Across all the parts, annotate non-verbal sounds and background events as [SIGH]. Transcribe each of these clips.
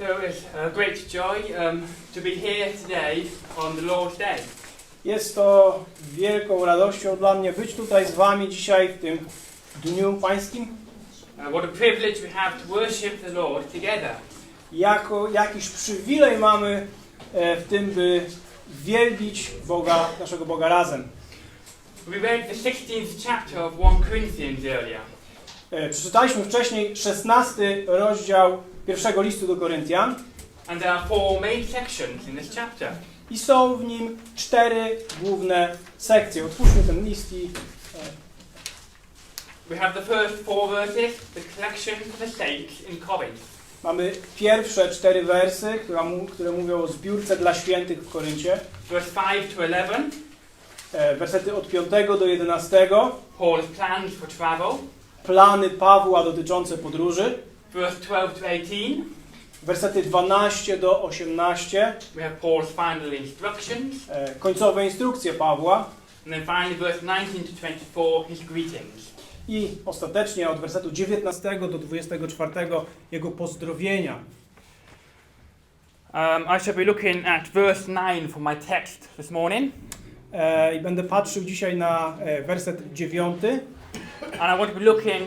So it's a great joy um, to be here today on the Lord's Day. Jest to wielką radością dla mnie być tutaj z Wami dzisiaj w tym Dniu Pańskim. Uh, what a privilege we have to worship the Lord together. Jako jakiś przywilej mamy e, w tym, by wielbić Boga, naszego Boga razem. We read the 16th chapter of 1 Corinthians earlier. E, Przeczytaliśmy wcześniej 16 rozdział pierwszego listu do Koryntian And there are four main sections in this chapter. i są w nim cztery główne sekcje. Otwórzmy ten list i We have the first four verses, the collection for the saints in Corinth. mamy pierwsze cztery wersy, które, które mówią o zbiórce dla świętych w Koryncie. Verse 5 to 11, E, Wersety od 5 do 11. Paul's plans for travel. plany Pawła dotyczące podróży. Verse 12 to 18, Wersety 12 do 18, we have Paul's final instructions. e, końcowe instrukcje Pawła And then finally, verse 19 to 24, his greetings. i ostatecznie od wersetu 19 do 24 jego pozdrowienia. Um, I shall be looking at verse 9 for my text this morning. E, I będę patrzył dzisiaj na e, werset 9. And I want to be looking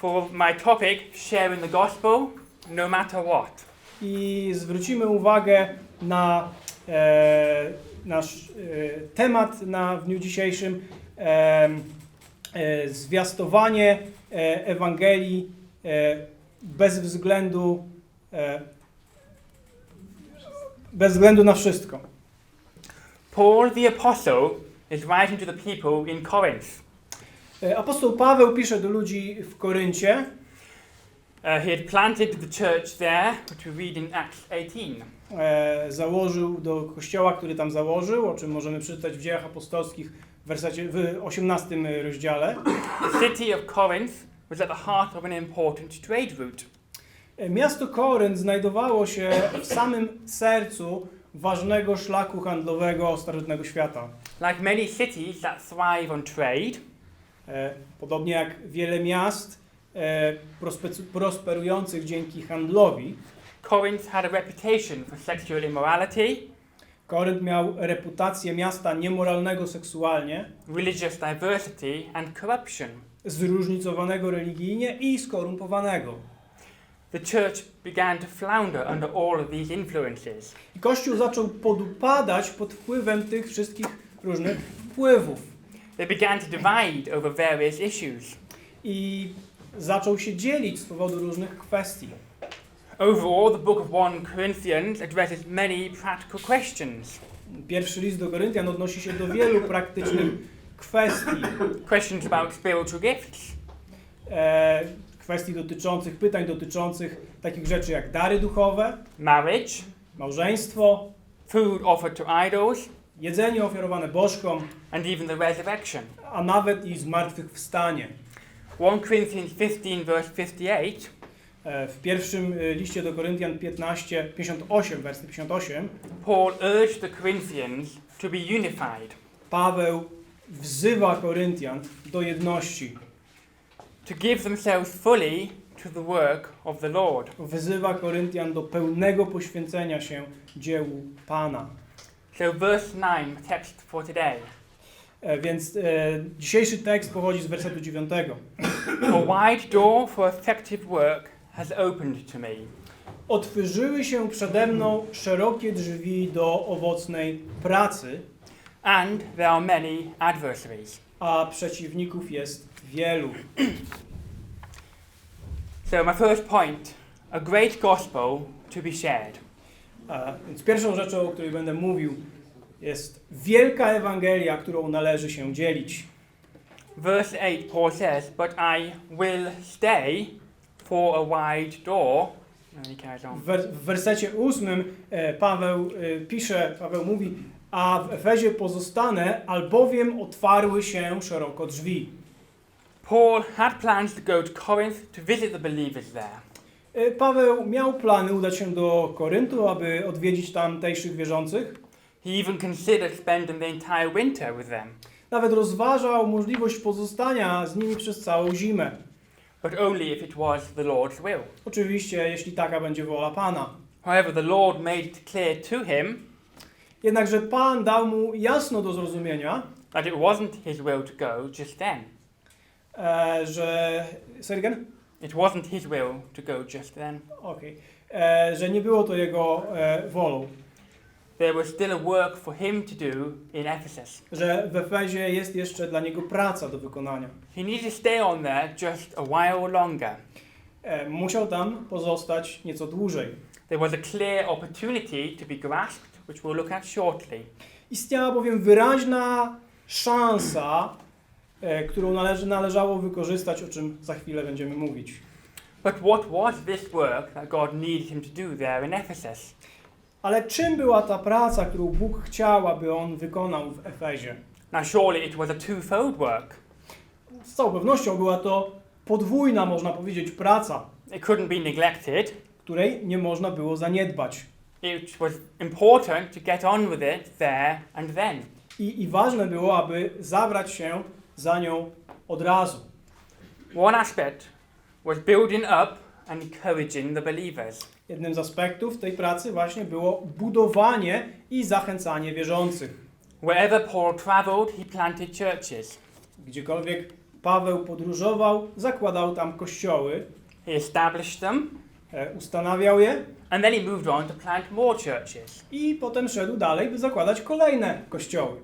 for my topic, sharing the gospel no matter what. I zwrócimy uwagę na e, nasz e, temat na w dniu dzisiejszym e, e, zwiastowanie e, Ewangelii e, bez względu e, bez względu na wszystko. Paul the Apostle is writing to the people in Corinth. E, Apostoł Paweł pisze do ludzi w Koryncie. Uh, he had planted the church there, which we read in Acts 18. e, założył do kościoła, który tam założył, o czym możemy przeczytać w dziejach apostolskich w, wersecie, w 18 rozdziale. The city of Corinth was at the heart of an important trade route. E, Miasto Korynt znajdowało się w samym sercu ważnego szlaku handlowego starożytnego świata. Like many cities that thrive on trade, Podobnie jak wiele miast e, prospe- prosperujących dzięki handlowi, Corinth had a reputation for sexual immorality, Korynt miał reputację miasta niemoralnego seksualnie, religious diversity, and corruption. zróżnicowanego religijnie i skorumpowanego. The church began to flounder under all of these influences. I Kościół zaczął podupadać pod wpływem tych wszystkich różnych wpływów. They began to divide over various issues. I zaczął się dzielić z powodu różnych kwestii. Overall, the book of 1 Corinthians addresses many practical questions. Pierwszy list do Koryntian odnosi się do wielu praktycznych kwestii. Questions about spiritual gifts, E, kwestii dotyczących, pytań dotyczących takich rzeczy jak dary duchowe, marriage, małżeństwo, food offered to idols, jedzenie ofiarowane bożkom, and even the resurrection. a nawet i zmartwychwstanie. 1 Corinthians 15, verse 58, E, w pierwszym e, liście do Koryntian 15, 58, werset 58, Paul urged the Corinthians to be unified, Paweł wzywa Koryntian do jedności. to give themselves fully to the work of the Lord. Wzywa Koryntian do pełnego poświęcenia się dziełu Pana. So, verse 9, text for today. E, Więc e, dzisiejszy tekst pochodzi z wersetu 9. A wide door for effective work has opened to me. Otworzyły się przede mną szerokie drzwi do owocnej pracy, and there are many adversaries. a przeciwników jest wielu. So, my first point a great gospel to be shared. A więc pierwszą rzeczą, o której będę mówił, jest wielka Ewangelia, którą należy się dzielić. Verse 8, Paul says, But I will stay for a wide door. Carries W, on. wer- w wersecie ósmym e, Paweł e, pisze, Paweł mówi, a w Efezie pozostanę, albowiem otwarły się szeroko drzwi. Paul had plans to go to Corinth to visit the believers there. E, Paweł miał plany udać się do Koryntu, aby odwiedzić tamtejszych wierzących. He even considered spending the entire winter with them. Nawet rozważał możliwość pozostania z nimi przez całą zimę. but only if it was the Lord's will. Oczywiście, jeśli taka będzie wola Pana. However, the Lord made it clear to him Jednakże Pan dał mu jasno do zrozumienia, that it wasn't his will to go just then. e, że... Say it wasn't his will to go just then. Okej. E, Że nie było to jego e, wolą. There was still a work for him to do in Ephesus. Że w Efezie jest jeszcze dla niego praca do wykonania. He needed to stay on there just a while longer. E, Musiał tam pozostać nieco dłużej. There was a clear opportunity to be grasped, which we'll look at shortly. Istniała bowiem wyraźna szansa, którą należy, należało wykorzystać, o czym za chwilę będziemy mówić. But what was this work that God needed him to do there in Ephesus? Ale czym była ta praca, którą Bóg chciał, aby on wykonał w Efezie? Now, surely it was a twofold work. Z całą pewnością była to podwójna, można powiedzieć, praca, It couldn't be neglected. której nie można było zaniedbać. It was important to get on with it there and then. I, I ważne było, aby zabrać się za nią od razu. One aspect was building up and encouraging the believers. Jednym z aspektów tej pracy właśnie było budowanie i zachęcanie wierzących. Wherever Paul traveled, he planted churches. Gdziekolwiek Paweł podróżował, zakładał tam kościoły, He established them, e, ustanawiał je and then he moved on to plant more churches. i potem szedł dalej, by zakładać kolejne kościoły.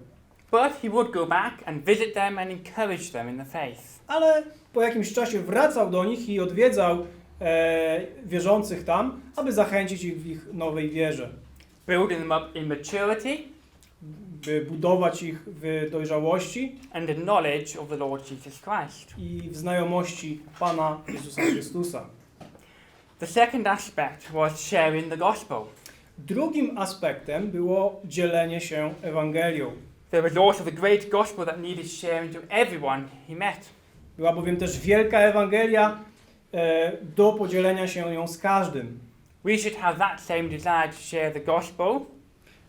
But he would go back and visit them and encourage them in the faith. Ale po jakimś czasie wracał do nich i odwiedzał e, wierzących tam, aby zachęcić ich w ich nowej wierze, building them up in maturity by budować ich w dojrzałości and the knowledge of the Lord Jesus Christ. i w znajomości Pana Jezusa Chrystusa. The second aspect was sharing the gospel. Drugim aspektem było dzielenie się Ewangelią. There was also the great gospel that needed sharing to everyone he met. Była bowiem też wielka Ewangelia e, do podzielenia się ją z każdym. We should have that same desire to share the gospel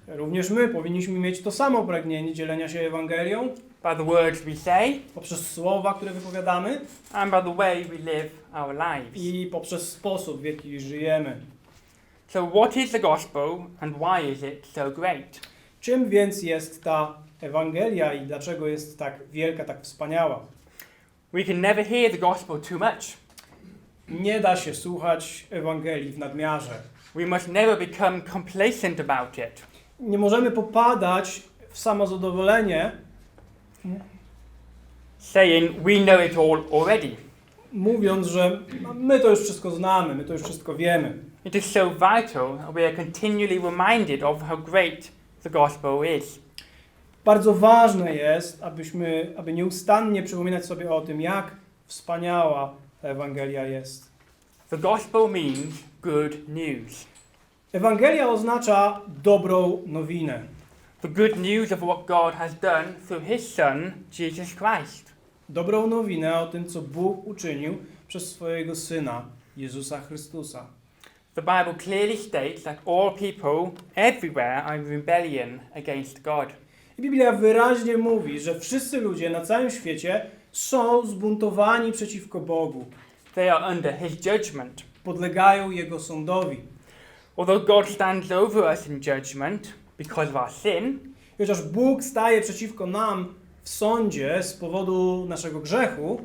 Również my powinniśmy mieć to samo pragnienie dzielenia się Ewangelią by the words we say poprzez słowa, które wypowiadamy and by the way we live our lives. i poprzez sposób, w jaki żyjemy. So, what is the gospel and why is it so great? Czym więc jest ta Ewangelia i dlaczego jest tak wielka, tak wspaniała? We can never hear the gospel too much. Nie da się słuchać Ewangelii w nadmiarze. We must never become complacent about it. Nie możemy popadać w samozadowolenie, saying we know it all already. mówiąc, że my to już wszystko znamy, my to już wszystko wiemy. It is so vital that we are continually reminded of how great the gospel is. Bardzo ważne jest, abyśmy, aby nieustannie przypominać sobie o tym, jak wspaniała ta Ewangelia jest. The gospel means good news. Ewangelia oznacza dobrą nowinę. The good news of what God has done through His Son, Jesus Christ. Dobrą nowinę o tym, co Bóg uczynił przez swojego Syna, Jezusa Chrystusa. The Bible clearly states that all people everywhere are in rebellion against God. I Biblia wyraźnie mówi, że wszyscy ludzie na całym świecie są zbuntowani przeciwko Bogu, They are under His judgment. podlegają Jego sądowi. Although God stands over us in judgment because of our sin, Chociaż Bóg staje przeciwko nam w sądzie z powodu naszego grzechu,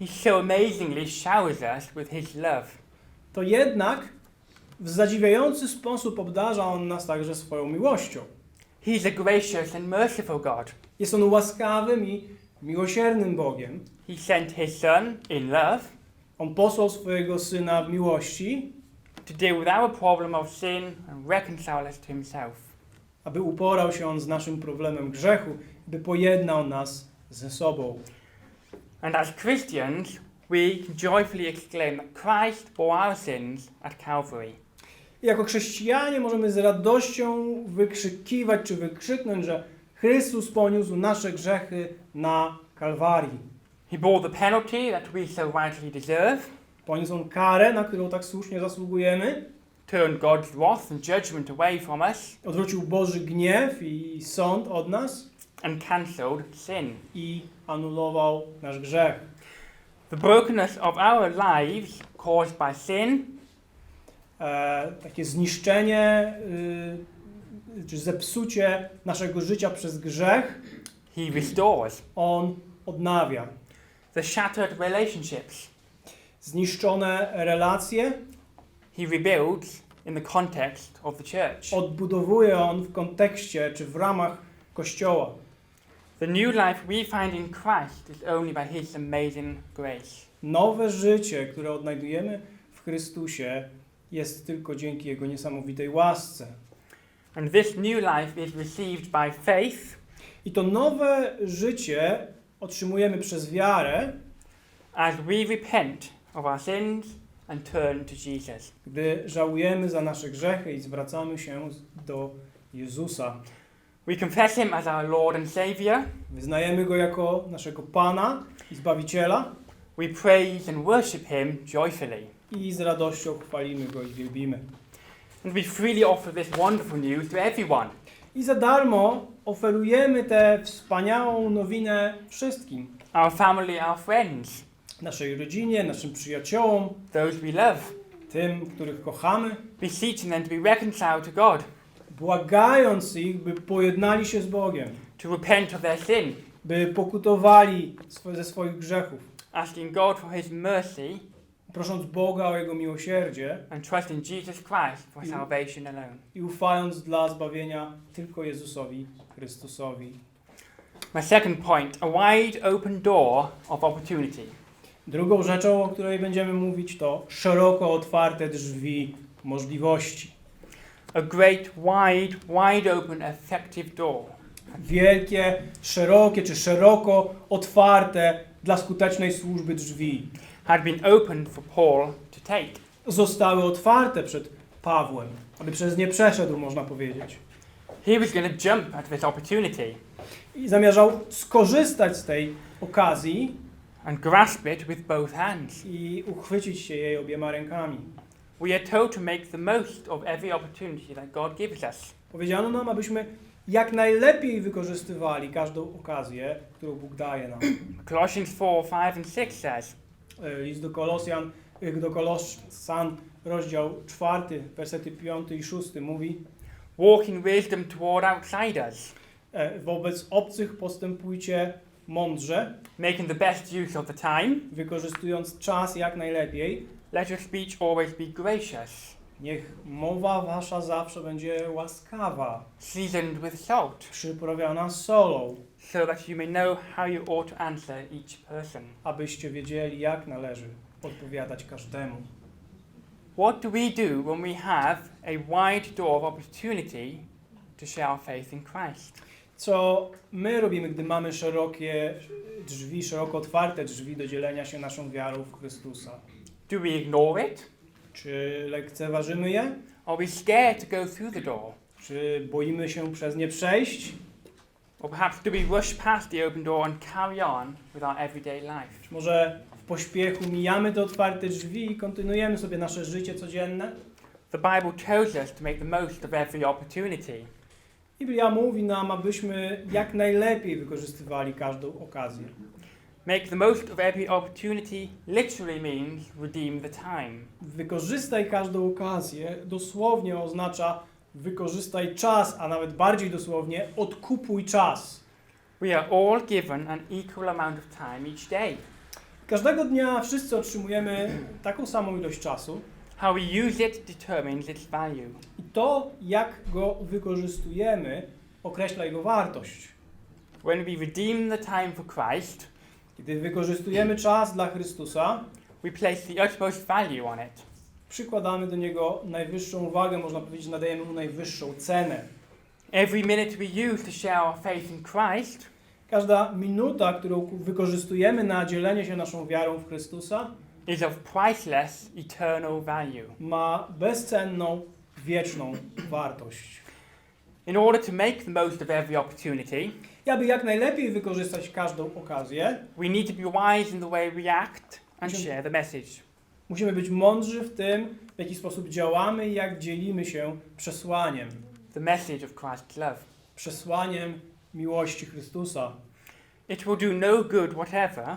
He so amazingly showers us with His love. to jednak w zadziwiający sposób obdarza On nas także swoją miłością. He's a gracious and merciful God. Jest On łaskawym i miłosiernym Bogiem. He sent His Son in love On posłał swojego Syna w miłości, to deal with our problem of sin and reconcile us to Himself. aby uporał się On z naszym problemem grzechu, by pojednał nas ze sobą. And as Christians, we can joyfully exclaim that Christ bore our sins at Calvary. Jako chrześcijanie możemy z radością wykrzykiwać czy wykrzyknąć, że Chrystus poniósł nasze grzechy na Kalwarii. He bore the penalty that we so rightly deserve, Poniósł On karę, na którą tak słusznie zasługujemy, turned God's wrath and judgment away from us, odwrócił Boży gniew i sąd od nas and cancelled sin. i anulował nasz grzech. The brokenness of our lives caused by sin takie zniszczenie y, czy zepsucie naszego życia przez grzech, He restores. On odnawia. The shattered relationships, Zniszczone relacje He rebuilds in the context of the church. odbudowuje On w kontekście czy w ramach Kościoła. The new life we find in Christ is only by His amazing grace. Nowe życie, które odnajdujemy w Chrystusie, jest tylko dzięki Jego niesamowitej łasce. And this new life is received by faith I to nowe życie otrzymujemy przez wiarę, as we repent of our sins and turn to Jesus. gdy żałujemy za nasze grzechy i zwracamy się do Jezusa. We confess Him as our Lord and Saviour. Wyznajemy Go jako naszego Pana i Zbawiciela We praise and worship Him joyfully. I z radością chwalimy Go i wielbimy. And we freely offer this wonderful news to everyone. I za darmo oferujemy tę wspaniałą nowinę wszystkim. Our family, our friends, Naszej rodzinie, naszym przyjaciołom, those we love, tym, których kochamy, beseeching them to be reconciled to God, błagając ich, by pojednali się z Bogiem, to repent of their sin, by pokutowali swo- ze swoich grzechów, asking God for His mercy prosząc Boga o Jego miłosierdzie and trusting Jesus Christ for You- salvation alone. i ufając dla zbawienia tylko Jezusowi Chrystusowi. My second point a wide open door of opportunity. Drugą rzeczą, o której będziemy mówić, to szeroko otwarte drzwi możliwości. A great, wide, wide open, effective door. Wielkie, szerokie czy szeroko otwarte dla skutecznej służby drzwi Had been opened for Paul to take. zostały otwarte przed Pawłem, aby przez nie przeszedł, można powiedzieć. He was going to jump at this opportunity I zamierzał skorzystać z tej okazji and grasp it with both hands. i uchwycić się jej obiema rękami. We are told to make the most of every opportunity that God gives us. Powiedziano nam, abyśmy jak najlepiej wykorzystywali każdą okazję, którą Bóg daje nam. [CLEARS THROAT] Colossians 4 5 and 6 says, List do Kolosjan, e, do Kolosan, rozdział 4, wersety 5 i 6 mówi Walk in wisdom toward outsiders, e, Wobec obcych postępujcie mądrze, making the best use of the time. wykorzystując czas jak najlepiej. Let your speech always be gracious, Niech mowa wasza zawsze będzie łaskawa, seasoned with salt, przyprawiana solą, so that you may know how you ought to answer each person. abyście wiedzieli, jak należy odpowiadać każdemu. What do we do when we have a wide door of opportunity to share our faith in Christ? Co my robimy, gdy mamy szerokie drzwi, szeroko otwarte drzwi do dzielenia się naszą wiarą w Chrystusa? Do we ignore it? Czy lekceważymy je? Are we scared to go through the door? Czy boimy się przez nie przejść? Or perhaps do we rush past the open door and carry on with our everyday life? Czy może w pośpiechu mijamy te otwarte drzwi i kontynuujemy sobie nasze życie codzienne? The Bible tells us to make the most of every opportunity. Biblia mówi nam, abyśmy jak najlepiej wykorzystywali każdą okazję. Make the most of every opportunity literally means redeem the time. Wykorzystaj każdą okazję dosłownie oznacza wykorzystaj czas, a nawet bardziej dosłownie odkupuj czas. We are all given an equal amount of time each day. Każdego dnia wszyscy otrzymujemy taką samą ilość czasu How we use it determines its value. i to, jak go wykorzystujemy, określa jego wartość. When we redeem the time for Christ, Kiedy wykorzystujemy czas dla Chrystusa, we place the utmost value on it. przykładamy do niego najwyższą wagę, można powiedzieć, nadajemy mu najwyższą cenę. Every minute we use to share our faith in Christ Każda minuta, którą wykorzystujemy na dzielenie się naszą wiarą w Chrystusa, is of priceless, eternal value. ma bezcenną, wieczną wartość. In order to make the most of every opportunity, aby jak najlepiej wykorzystać każdą okazję, we need to be wise in the way we act and Musimy- share the message. musimy być mądrzy w tym, w jaki sposób działamy i jak dzielimy się przesłaniem. The message of Christ's love. Przesłaniem miłości Chrystusa. It will do no good whatever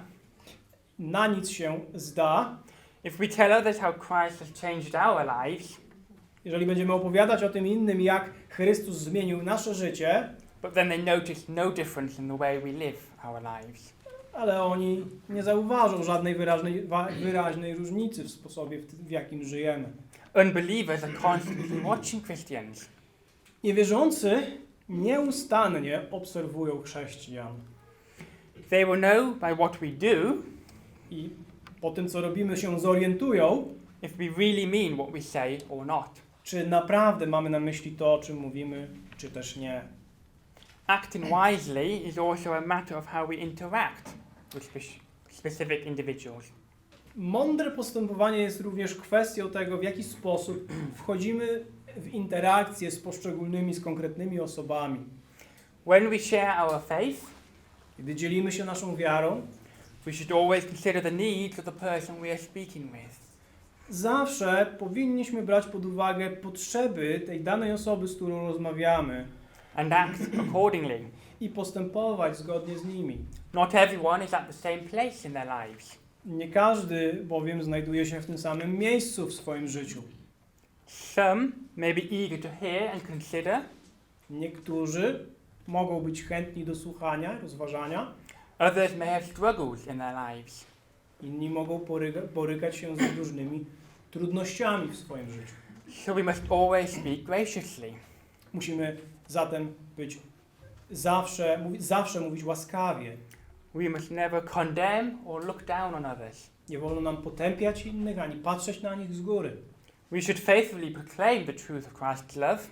Na nic się zda, if we tell others how Christ has changed our lives Jeżeli będziemy opowiadać o tym innym, jak Chrystus zmienił nasze życie, but then they notice no difference in the way we live our lives. ale oni nie zauważą żadnej wyraźnej, wyraźnej różnicy w sposobie, w, w jakim żyjemy. Unbelievers are constantly watching Christians. Niewierzący nieustannie obserwują chrześcijan They will know by what we do i po tym, co robimy, się zorientują, if we really mean what we say or not. czy naprawdę mamy na myśli to, o czym mówimy, czy też nie. Acting wisely is also a matter of how we interact with spe- specific individuals. Mądre postępowanie jest również kwestią tego, w jaki sposób wchodzimy w interakcję z poszczególnymi, z konkretnymi osobami. When we share our faith, Gdy dzielimy się naszą wiarą, we should always consider the needs of the person we are speaking with. zawsze powinniśmy brać pod uwagę potrzeby tej danej osoby, z którą rozmawiamy and act accordingly. i postępować zgodnie z nimi. Not everyone is at the same place in their lives. Nie każdy bowiem znajduje się w tym samym miejscu w swoim życiu. Some may be eager to hear and consider, Niektórzy mogą być chętni do słuchania, rozważania, others may have struggles in their lives. inni mogą poryga- borykać się z różnymi trudnościami w swoim życiu. So we must always speak graciously. Musimy zatem być zawsze, mówi, zawsze mówić łaskawie. We must never condemn or look down on others. Nie wolno nam potępiać innych, ani patrzeć na nich z góry. We should faithfully proclaim the truth of Christ's love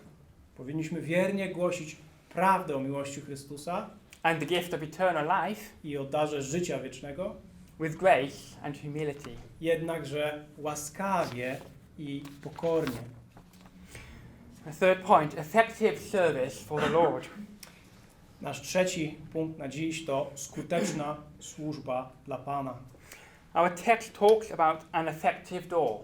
Powinniśmy wiernie głosić prawdę o miłości Chrystusa and the gift of eternal life i o darze życia wiecznego, with grace and humility. jednakże łaskawie i pokornie. A third point effective service for the Lord. Nasz trzeci punkt na dziś to skuteczna służba dla Pana. Our text talks about an effective door.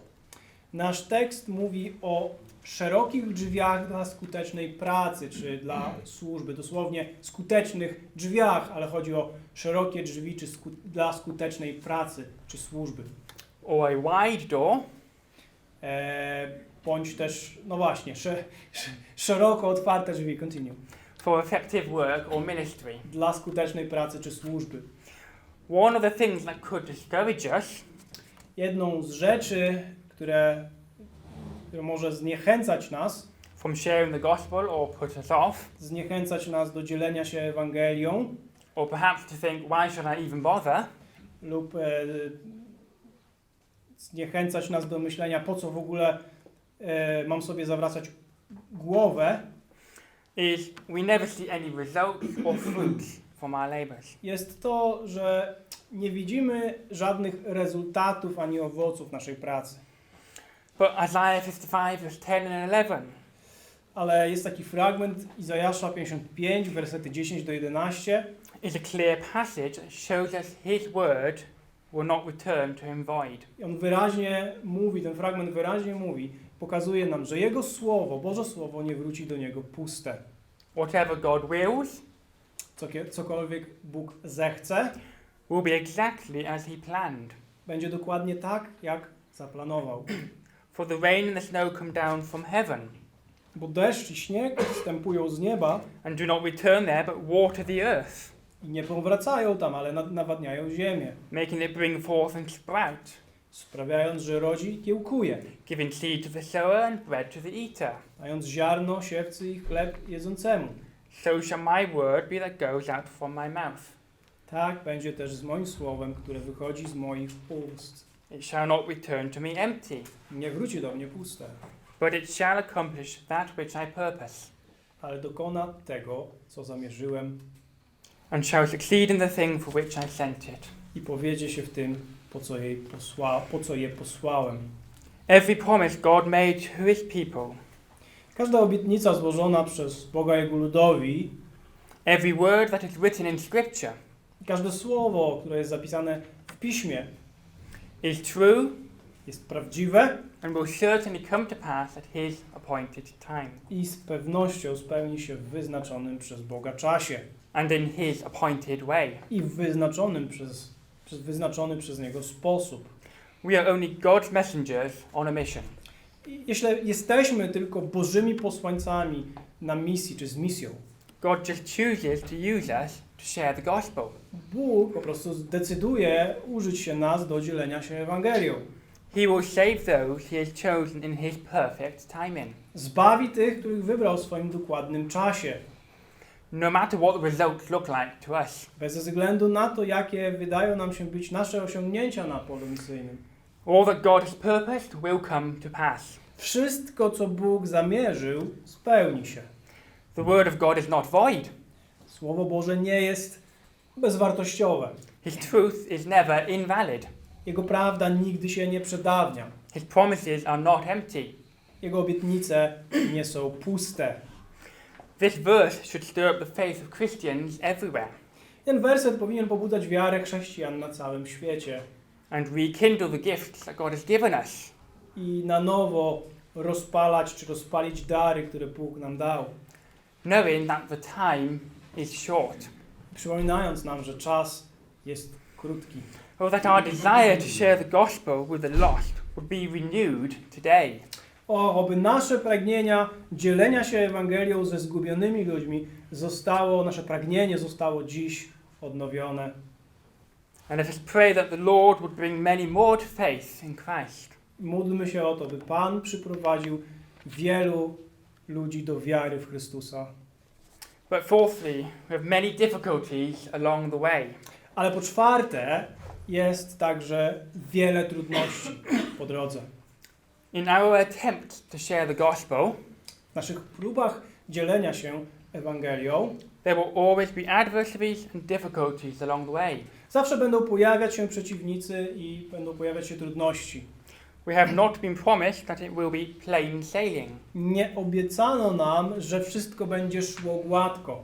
Nasz tekst mówi o szerokich drzwiach dla skutecznej pracy, czy dla służby. Dosłownie skutecznych drzwiach, ale chodzi o szerokie drzwi czy sku dla skutecznej pracy czy służby. or a wide door bądź też, no właśnie, sze sze szeroko otwarte drzwi, continue, for effective work or ministry. dla skutecznej pracy czy służby. One of the things that could discourage us Jedną z rzeczy, które, które może zniechęcać nas, from sharing the gospel or put us off, zniechęcać nas do dzielenia się Ewangelią or perhaps to think, why should I even bother, lub e, zniechęcać nas do myślenia, po co w ogóle e, mam sobie zawracać głowę, is we never see any results or fruits from our labours. jest to, że nie widzimy żadnych rezultatów ani owoców naszej pracy. But Isaiah 55, verse 10 and 11 Ale jest taki fragment Izajasza 55, versety 10 do 11. is a clear passage that shows us his word will not return to him void. On wyraźnie mówi, ten fragment wyraźnie mówi, pokazuje nam, że Jego Słowo, Boże Słowo nie wróci do Niego puste. Whatever God wills Cokolwiek Bóg zechce, will be exactly as he planned. będzie dokładnie tak, jak zaplanował. For the rain and the snow come down from heaven Bo deszcz i śnieg wstępują z nieba and do not return there, but water the earth, i nie powracają tam, ale nad- nawadniają ziemię, making it bring forth and sprout, sprawiając, że rodzi i kiełkuje, giving seed to the sower and bread to the eater. dając ziarno siewcy i chleb jedzącemu. So shall my word be that goes out from my mouth. Tak będzie też z moim słowem, które wychodzi z moich ust. It shall not return to me empty, Nie wróci do mnie puste, but it shall accomplish that which I purpose, ale dokona tego, co zamierzyłem and shall succeed in the thing for which I sent it. i powiedzie się w tym, po co, jej posła, po co je posłałem. Every promise God made to his people, Każda obietnica złożona przez Boga Jego ludowi, every word that is written in Scripture, każde słowo, które jest zapisane w Piśmie, is true jest prawdziwe and will certainly come to pass at his appointed time. i z pewnością spełni się w wyznaczonym przez Boga czasie and in his appointed way. i w wyznaczonym przez, przez wyznaczony przez Niego sposób. We are only God's messengers on a mission. I Jeśli jesteśmy tylko Bożymi posłańcami na misji czy z misją, God just chooses to use us to share the gospel. Bóg po prostu zdecyduje użyć się nas do dzielenia się Ewangelią. He will save those he has chosen in his perfect timing. Zbawi tych, których wybrał w swoim dokładnym czasie. No matter what the results look like to us. Bez względu na to, jakie wydają nam się być nasze osiągnięcia na polu misyjnym. All that God has purposed will come to pass. Wszystko, co Bóg zamierzył, spełni się. The word of God is not void. Słowo Boże nie jest bezwartościowe. His truth is never invalid. Jego prawda nigdy się nie przedawnia. His promises are not empty. Jego obietnice nie są puste. This verse should stir up the faith of Christians everywhere Ten werset powinien pobudzać wiarę chrześcijan na całym świecie and rekindle the gifts that God has given us. i na nowo rozpalać czy rozpalić dary, które Bóg nam dał. knowing that the time is short. Przypominając nam, że czas jest krótki. Or that our desire to share the gospel with the lost would be renewed today. O, oby nasze pragnienia dzielenia się Ewangelią ze zgubionymi ludźmi zostało, nasze pragnienie zostało dziś odnowione. And let us pray that the Lord would bring many more to faith in Christ. Módlmy się o to, by Pan przyprowadził wielu ludzi do wiary w Chrystusa. But fourthly, we have many difficulties along the way. Ale po czwarte, jest także wiele trudności po drodze. In our attempt to share the gospel, W naszych próbach dzielenia się Ewangelią there will always be adversaries and difficulties along the way. zawsze będą pojawiać się przeciwnicy i będą pojawiać się trudności. We have not been promised that it will be plain sailing. Nie obiecano nam, że wszystko będzie szło gładko.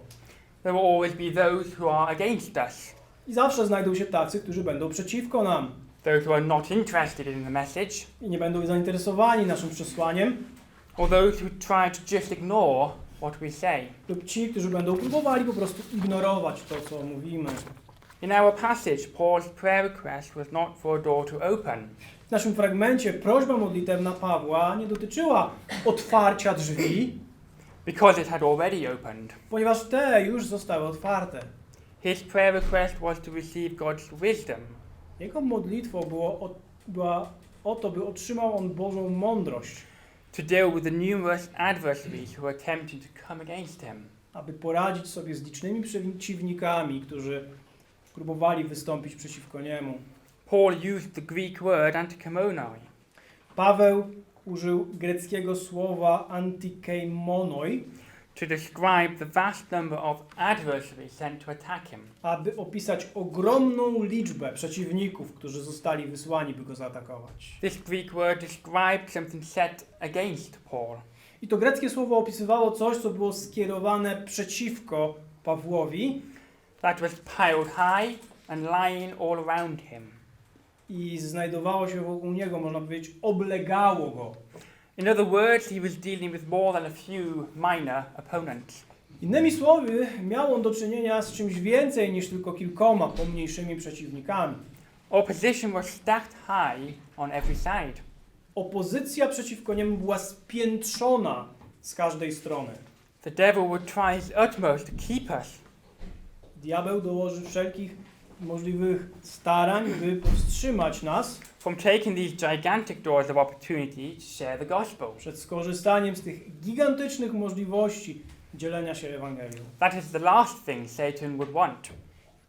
There will always be those who are against us, I zawsze znajdą się tacy, którzy będą przeciwko nam those who are not interested in the message, i nie będą zainteresowani naszym przesłaniem, or those who try to just ignore what we say. lub ci, którzy będą próbowali po prostu ignorować to, co mówimy. In our passage, Paul's prayer request was not for a door to open, W naszym fragmencie prośba modlitewna Pawła nie dotyczyła otwarcia drzwi, because it had already opened. ponieważ te już zostały otwarte. His prayer request was to receive God's wisdom, Jego modlitwą było o, była o to, by otrzymał on Bożą mądrość, to deal with the numerous adversaries who were attempting to come against him. aby poradzić sobie z licznymi przeciwnikami, którzy próbowali wystąpić przeciwko niemu. Paul used the Greek word antikomonoi, Paweł użył greckiego słowa antikeimonoi, to describe the vast number of adversaries sent to attack him. aby opisać ogromną liczbę przeciwników, którzy zostali wysłani, by go zaatakować. This Greek word described something set against Paul. I to greckie słowo opisywało coś, co było skierowane przeciwko Pawłowi that was piled high and lying all around him. i znajdowało się wokół niego, można powiedzieć, oblegało go. In other words, he was dealing with more than a few minor opponents. Innymi słowy, miał on do czynienia z czymś więcej niż tylko kilkoma pomniejszymi przeciwnikami. Opposition was stacked high on every side. Opozycja przeciwko niemu była spiętrzona z każdej strony. The devil would try his utmost to keep us Diabeł dołoży wszelkich możliwych starań, by powstrzymać nas from taking these gigantic doors of opportunity to share the gospel. przed skorzystaniem z tych gigantycznych możliwości dzielenia się Ewangelią. That is the last thing Satan would want.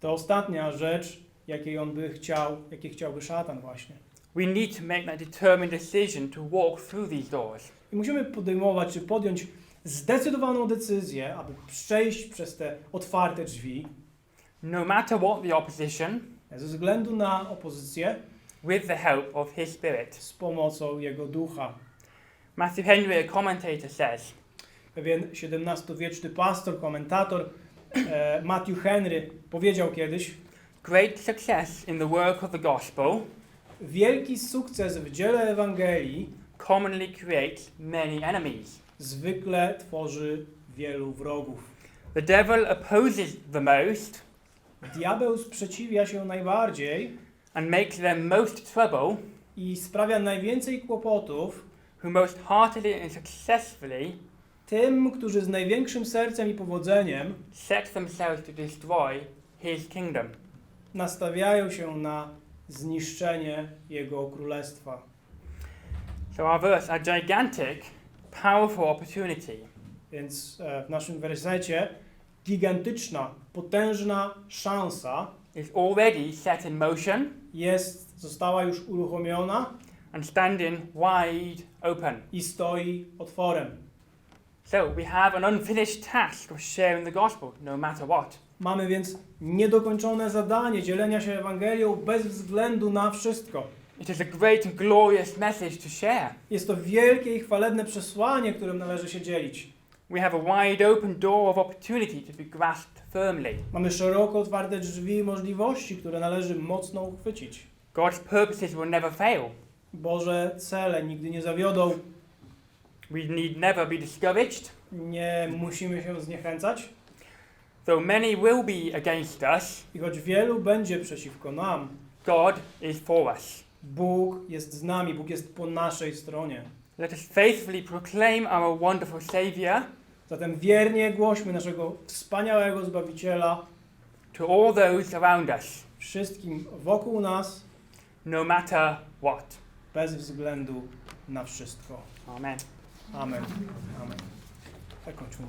To ostatnia rzecz, jakiej on by chciał, jakiej chciałby szatan właśnie. We need to make that determined decision to walk through these doors. I musimy podejmować, czy podjąć zdecydowaną decyzję, aby przejść przez te otwarte drzwi, No matter what the opposition, ze względu na opozycję, with the help of his spirit. z pomocą jego ducha. Matthew Henry, a commentator, says, Pewien XVII-wieczny pastor, komentator e, Matthew Henry powiedział kiedyś: Great success in the work of the gospel Wielki sukces w dziele Ewangelii commonly creates many enemies. zwykle tworzy wielu wrogów. The devil opposes the most Diabeł sprzeciwia się najbardziej and makes them most trouble i sprawia najwięcej kłopotów who most heartily and successfully Tym, którzy z największym sercem i powodzeniem set themselves to destroy his kingdom. nastawiają się na zniszczenie Jego Królestwa. So our verse, a gigantic, powerful opportunity. Więc e, w naszym wersecie gigantyczna, potężna szansa is already set in motion jest, została już uruchomiona and standing wide open. i stoi otworem. So we have an unfinished task of sharing the gospel, no matter what. Mamy więc niedokończone zadanie dzielenia się Ewangelią bez względu na wszystko. It is a great and glorious message to share. Jest to wielkie i chwalebne przesłanie, którym należy się dzielić. We have a wide open door of opportunity to be grasped firmly. Mamy szeroko otwarte drzwi i możliwości, które należy mocno uchwycić. God's purposes will never fail. Boże cele nigdy nie zawiodą. We need never be discouraged. Nie musimy się zniechęcać. Though many will be against us, I choć wielu będzie przeciwko nam, God is for us. Bóg jest z nami, Bóg jest po naszej stronie. Let us faithfully proclaim our wonderful Saviour Zatem wiernie głośmy naszego wspaniałego Zbawiciela to all those around us, wszystkim wokół nas, no matter what. bez względu na wszystko. Amen. Amen. Amen. Zakończmy.